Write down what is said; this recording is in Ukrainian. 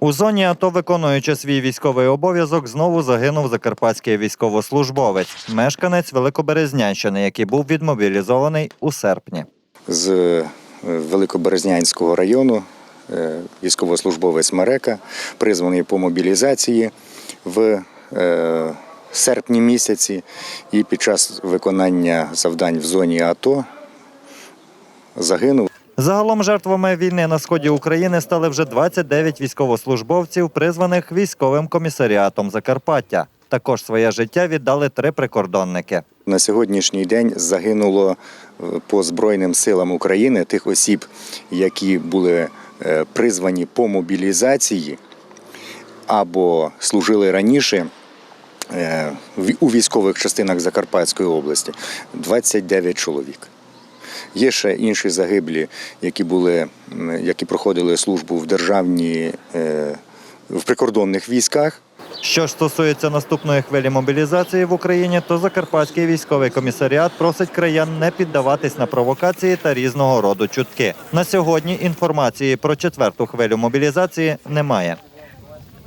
У зоні АТО, виконуючи свій військовий обов'язок, знову загинув закарпатський військовослужбовець, мешканець Великоберезнянщини, який був відмобілізований у серпні. з е, Великоберезнянського району, е, військовослужбовець Марека, призваний по мобілізації в е, серпні місяці і під час виконання завдань в зоні АТО загинув. Загалом жертвами війни на сході України стали вже 29 військовослужбовців, призваних військовим комісаріатом Закарпаття. Також своє життя віддали три прикордонники. На сьогоднішній день загинуло е, по Збройним силам України тих осіб, які були е, призвані по мобілізації або служили раніше е, у військових частинах Закарпатської області 29 чоловік. Є ще інші загиблі, які були, які проходили службу в державній е, в прикордонних військах. Що ж стосується наступної хвилі мобілізації в Україні, то Закарпатський військовий комісаріат просить краян не піддаватись на провокації та різного роду чутки. На сьогодні інформації про четверту хвилю мобілізації немає.